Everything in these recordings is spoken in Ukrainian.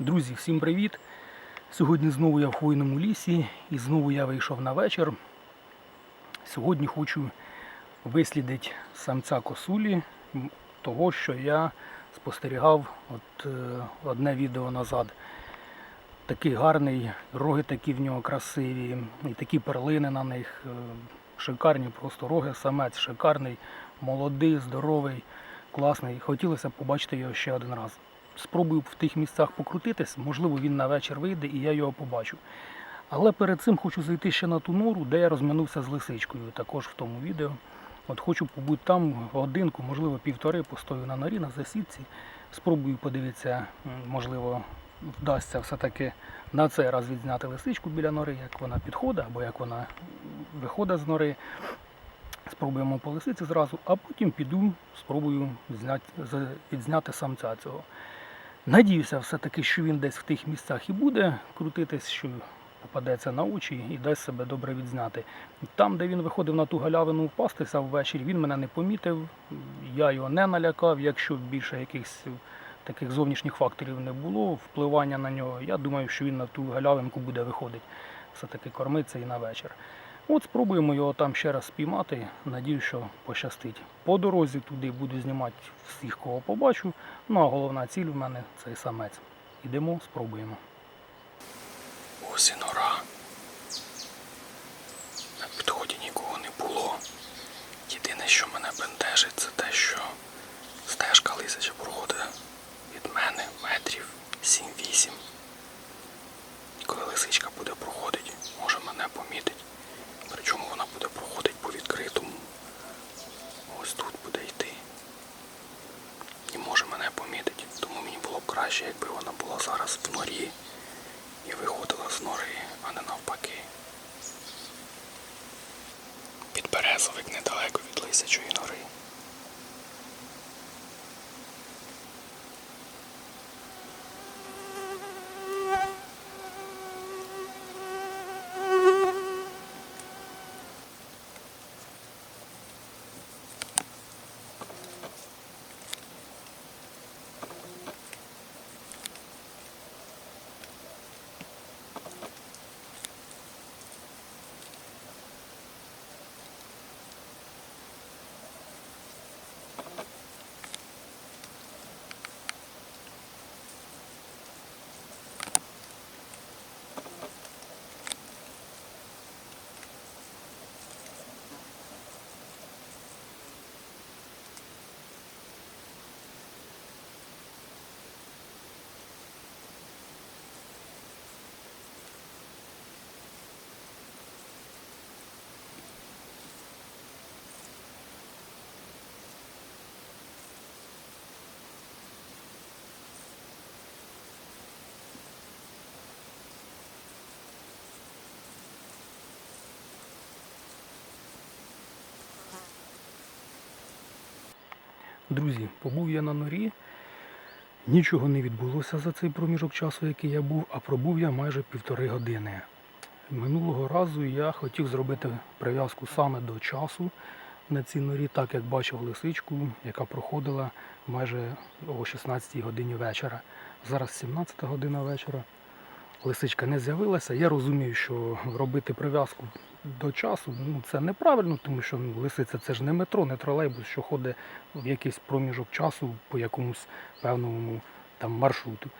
Друзі, всім привіт! Сьогодні знову я в хвойному лісі і знову я вийшов на вечір. Сьогодні хочу вислідити самця косулі, того, що я спостерігав от, е, одне відео назад. Такий гарний, роги такі в нього красиві, і такі перлини на них. е, Шикарні просто роги, самець шикарний, молодий, здоровий, класний. Хотілося б побачити його ще один раз спробую в тих місцях покрутитись, можливо, він на вечір вийде і я його побачу. Але перед цим хочу зайти ще на ту нору, де я розминувся з лисичкою, також в тому відео. От хочу побути там годинку, можливо, півтори, постою на норі, на засідці. Спробую подивитися, можливо, вдасться все-таки на цей раз відзняти лисичку біля нори, як вона підходить або як вона виходить з нори. Спробуємо по лисиці зразу, а потім піду, спробую зняти, відзняти самця цього. Надіюся все-таки, що він десь в тих місцях і буде крутитись, що попадеться на очі і дасть себе добре відзняти. Там, де він виходив на ту галявину впастися ввечері, він мене не помітив, я його не налякав, якщо більше якихось таких зовнішніх факторів не було, впливання на нього, я думаю, що він на ту галявинку буде виходити. Все-таки кормиться і на вечір. От спробуємо його там ще раз спіймати. Надію, що пощастить. По дорозі туди буду знімати всіх, кого побачу. Ну а головна ціль в мене цей самець. Ідемо, спробуємо. Ось і нора. На підході нікого не було. Єдине, що мене бентежить, це те, що стежка лисяча проходить від мене метрів 7-8. Коли лисичка буде проходити, може мене помітить. Причому вона буде проходити по відкритому. Ось тут буде йти. І може мене помітить. Тому мені було б краще, якби вона була зараз в норі і виходила з нори, а не навпаки. Підберезовик недалеко від лисячої нори. Друзі, побув я на норі. Нічого не відбулося за цей проміжок часу, який я був, а пробув я майже півтори години. Минулого разу я хотів зробити прив'язку саме до часу на цій норі, так як бачив лисичку, яка проходила майже о 16 годині вечора. Зараз 17 година вечора. Лисичка не з'явилася. Я розумію, що робити прив'язку до часу ну, це неправильно, тому що ну, лисиця це ж не метро, не тролейбус, що ходить в якийсь проміжок часу по якомусь певному там маршруту.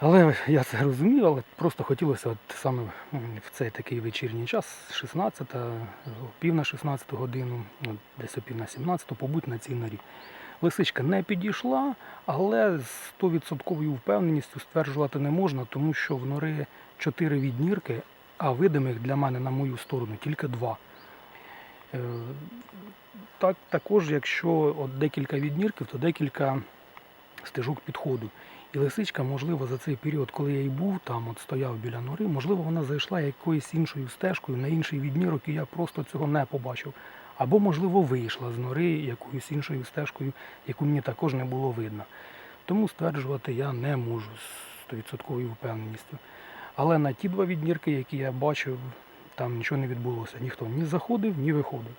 Але я це розумію, але просто хотілося от саме в цей такий вечірній час, 16, о пів на 16 годину, десь о пів на 17, побути на цій норі. Лисичка не підійшла, але з 100% впевненістю стверджувати не можна, тому що в нори 4 віднірки, а видимих для мене на мою сторону тільки два. Е, Так, також, якщо от декілька віднірків, то декілька стежок підходу. І лисичка, можливо, за цей період, коли я й був там, от стояв біля нори, можливо, вона зайшла якоюсь іншою стежкою на інший віднірок, і я просто цього не побачив. Або, можливо, вийшла з нори якоюсь іншою стежкою, яку мені також не було видно. Тому стверджувати я не можу з 100% впевненістю. Але на ті два віднірки, які я бачив, там нічого не відбулося. Ніхто ні заходив, ні виходив.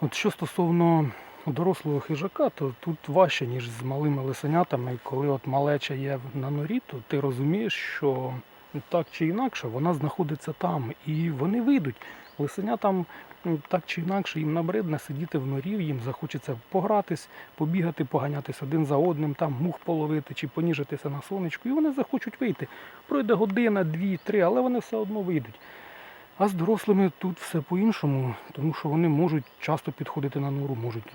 От що стосовно дорослого хижака, то тут важче, ніж з малими лисенятами. Коли от малеча є на норі, то ти розумієш, що так чи інакше вона знаходиться там. І вони вийдуть. Лисеня там так чи інакше їм набридне сидіти в норі, їм захочеться погратись, побігати, поганятись один за одним, там мух половити чи поніжитися на сонечку, і вони захочуть вийти. Пройде година, дві, три, але вони все одно вийдуть. А з дорослими тут все по-іншому, тому що вони можуть часто підходити на нору, можуть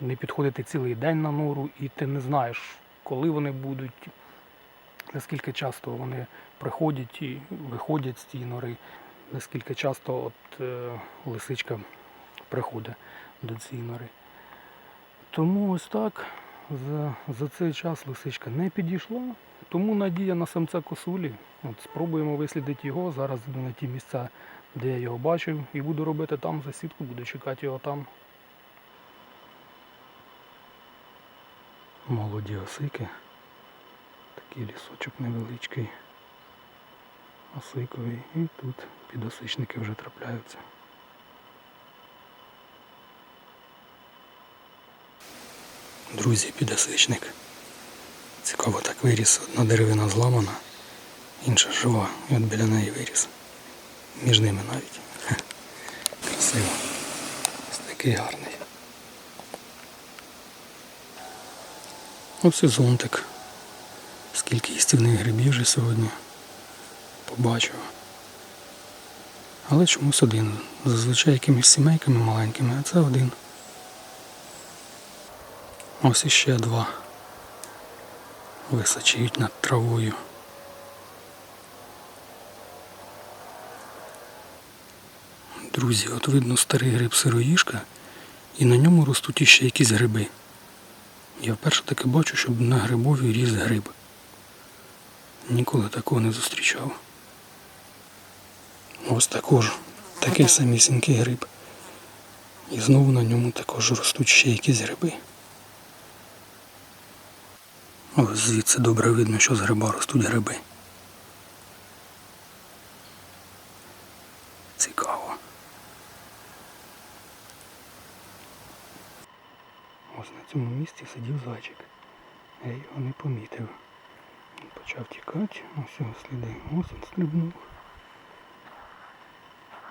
не підходити цілий день на нору, і ти не знаєш, коли вони будуть, наскільки часто вони приходять і виходять з цієї нори, наскільки часто от, е, лисичка приходить до цієї нори. Тому ось так за, за цей час лисичка не підійшла. Тому надія на самця косулі. От спробуємо вислідити його. Зараз йду на ті місця, де я його бачив, і буду робити там засідку, буду чекати його там. Молоді осики. Такий лісочок невеличкий. Осиковий. І тут підосичники вже трапляються. Друзі, підосичник. Цікаво так виріс. Одна деревина зламана, інша жива. І от біля неї виріс. Між ними навіть. Красиво. Ось такий гарний. І зонтик. Скільки їстівних грибів вже сьогодні побачив. Але чомусь один. Зазвичай якимись сімейками маленькими, а це один. Ось іще два. Височіють над травою. Друзі, от видно старий гриб сироїшка і на ньому ростуть іще якісь гриби. Я вперше таки бачу, щоб на грибові ріс гриб. Ніколи такого не зустрічав. Ось також такий самісінький гриб. І знову на ньому також ростуть ще якісь гриби. Ось звідси добре видно, що з гриба ростуть гриби. Цікаво. Ось на цьому місці сидів зайчик. Я його не помітив. Почав тікати, ось його сліди. Ось він стрибнув.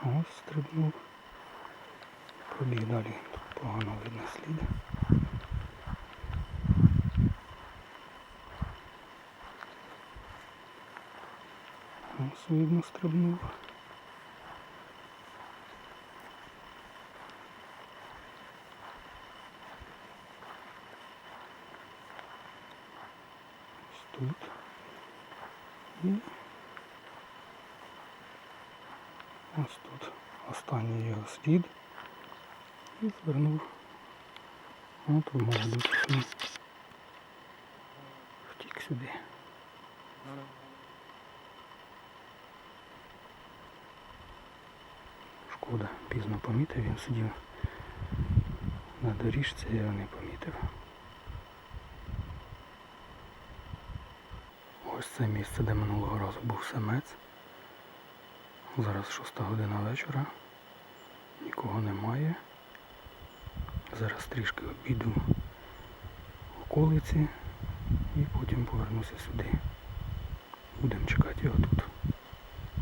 Ось стрибнув. Пробіг далі. Тут погано видно сліди. Ось видно стрибнув. Ось тут. І ось тут останній його слід. І звернув. От в молодий Втік сюди. Шкода, пізно помітив, він сидів на доріжці, я не помітив. Ось це місце, де минулого разу був самець. Зараз шоста година вечора. Нікого немає. Зараз трішки обійду околиці і потім повернуся сюди. Будемо чекати його тут.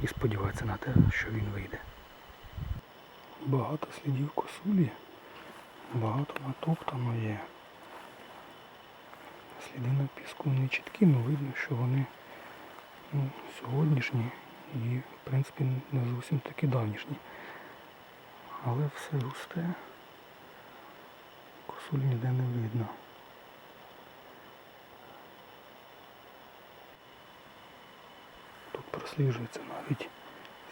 І сподіватися на те, що він вийде. Багато слідів косулі, багато натоптано є. Сліди на піску не чіткі, але видно, що вони ну, сьогоднішні і, в принципі, не зовсім такі давнішні. Але все густе, косуль ніде не видно. Тут просліджується навіть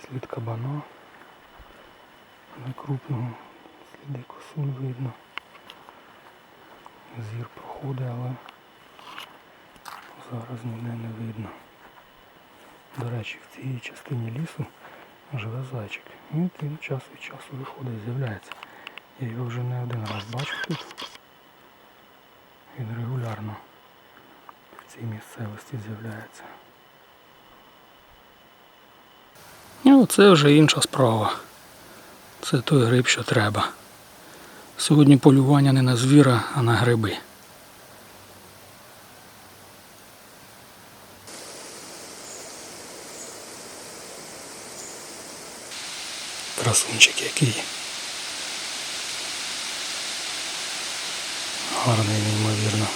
слід кабана. Не крупного сліди косуль видно. Зір проходить, але зараз ніде не видно. До речі, в цій частині лісу живе зайчик. Він час від часу виходить, з'являється. Я його вже не один раз бачив тут. Він регулярно в цій місцевості з'являється. І оце вже інша справа. Це той гриб, що треба. Сьогодні полювання не на звіра, а на гриби. Красунчик який. Гарний, неймовірно.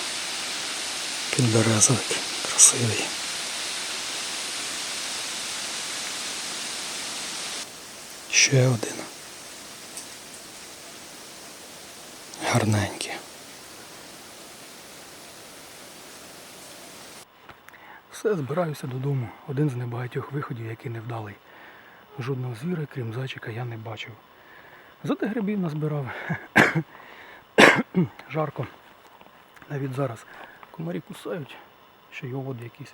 Підберезовик. Красивий. Ще один. Гарненький. Все, збираюся додому. Один з небагатьох виходів, який невдалий. Жодного звіра, крім зайчика, я не бачив. Зате грибів назбирав. Жарко. Навіть зараз комарі кусають, ще й оводи якісь.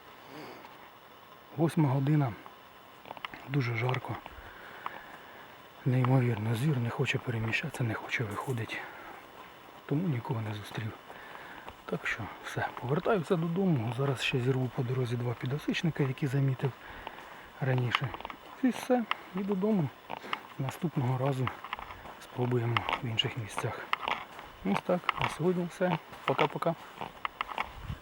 Восьма година. Дуже жарко. Неймовірно, звір не хоче переміщатися, не хоче виходити. Тому нікого не зустрів. Так що все, повертаюся додому. Зараз ще зірву по дорозі два підосичника, які замітив раніше. І все, і додому. Наступного разу спробуємо в інших місцях. Ось так. На сьогодні все. Пока-пока.